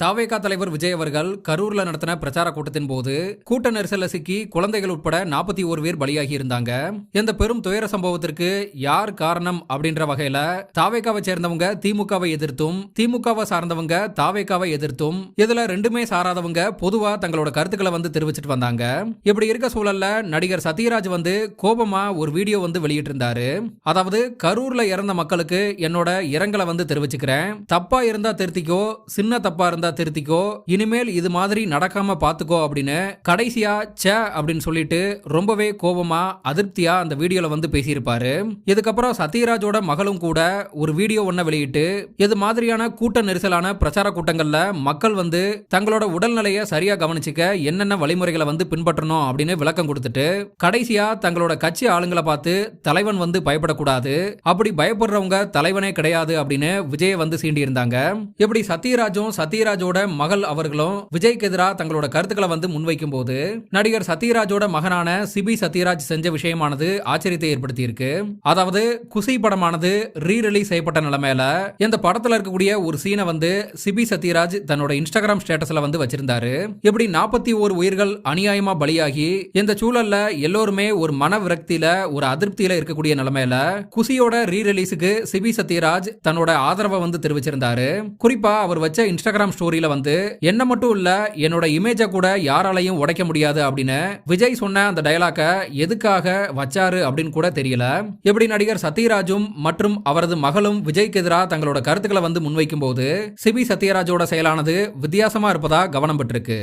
தாவேகா தலைவர் விஜய் அவர்கள் கரூர்ல நடத்தின பிரச்சார கூட்டத்தின் போது கூட்ட நெரிசல்ல சிக்கி குழந்தைகள் உட்பட நாற்பத்தி ஒரு பேர் பலியாகி இருந்தாங்க. இந்த பெரும் துயர சம்பவத்திற்கு யார் காரணம் அப்படின்ற வகையில தாவேகாவை சேர்ந்தவங்க திமுகவை எதிர்த்தும் திமுகவை சார்ந்தவங்க தாவேகாவை எதிர்த்தும் இதுல ரெண்டுமே சாராதவங்க பொதுவா தங்களோட கருத்துக்களை வந்து தெரிவிச்சிட்டு வந்தாங்க. இப்படி இருக்க சூழல்ல நடிகர் சத்யராஜ் வந்து கோபமா ஒரு வீடியோ வந்து வெளியிட்டு இருந்தாரு அதாவது கரூர்ல இறந்த மக்களுக்கு என்னோட இரங்கலை வந்து தெரிவிச்சுக்கிறேன். தப்பா இருந்தா திருத்திக்கோ சின்ன தப்பா இருந்தா திருத்திக்கோ இனிமேல் இது மாதிரி நடக்காம பாத்துக்கோ அப்படின்னு கடைசியா ச அப்படின்னு சொல்லிட்டு ரொம்பவே கோபமா அதிருப்தியா அந்த வீடியோல வந்து பேசியிருப்பாரு. இதுக்கப்புறம் சத்யராஜோட மகளும் கூட ஒரு வீடியோ ஒன்ன வெளியிட்டு இது மாதிரியான கூட்ட நெரிசலான பிரச்சார கூட்டங்கள்ல மக்கள் வந்து தங்களோட உடல்நிலையை சரியா கவனிச்சுக்க என்னென்ன வழிமுறைகளை வந்து பின்பற்றணும் அப்படின்னு விளக்கம் கொடுத்துட்டு கடைசியா தங்களோட கட்சி ஆளுங்களை பார்த்து தலைவன் வந்து பயப்படக்கூடாது அப்படி பயப்படுறவங்க தலைவனே கிடையாது அப்படின்னு விஜய வந்து சீண்டி இருந்தாங்க இப்படி சத்யராஜும் சத்யராஜ் சத்யராஜோட மகள் அவர்களும் விஜய்க்கு எதிராக தங்களோட கருத்துக்களை வந்து முன்வைக்கும் போது நடிகர் சத்யராஜோட மகனான சிபி சத்யராஜ் செஞ்ச விஷயமானது ஆச்சரியத்தை ஏற்படுத்தி இருக்கு அதாவது குசி படமானது ரீ ரிலீஸ் செய்யப்பட்ட நிலைமையில இந்த படத்துல இருக்கக்கூடிய ஒரு சீனை வந்து சிபி சத்யராஜ் தன்னோட இன்ஸ்டாகிராம் ஸ்டேட்டஸ்ல வந்து வச்சிருந்தாரு. இப்படி நாற்பத்தி ஒரு உயிர்கள் அநியாயமா பலியாகி இந்த சூழல்ல எல்லோருமே ஒரு மன விரக்தியில ஒரு அதிருப்தியில இருக்கக்கூடிய நிலைமையில குசியோட ரீ ரிலீஸுக்கு சிபி சத்யராஜ் தன்னோட ஆதரவை வந்து தெரிவிச்சிருந்தாரு. குறிப்பா அவர் வச்ச இன்ஸ்டாகிராம் ஸ்டோரியில வந்து என்ன மட்டும் இல்ல என்னோட இமேஜை கூட யாராலையும் உடைக்க முடியாது அப்படின்னு விஜய் சொன்ன அந்த டயலாக எதுக்காக வச்சாரு அப்படின்னு கூட தெரியல. எப்படி நடிகர் சத்யராஜும் மற்றும் அவரது மகளும் விஜய்க்கு எதிராக தங்களோட கருத்துக்களை வந்து முன்வைக்கும் போது சிபி சத்யராஜோட செயலானது வித்தியாசமா இருப்பதா கவனம் பெற்றிருக்கு.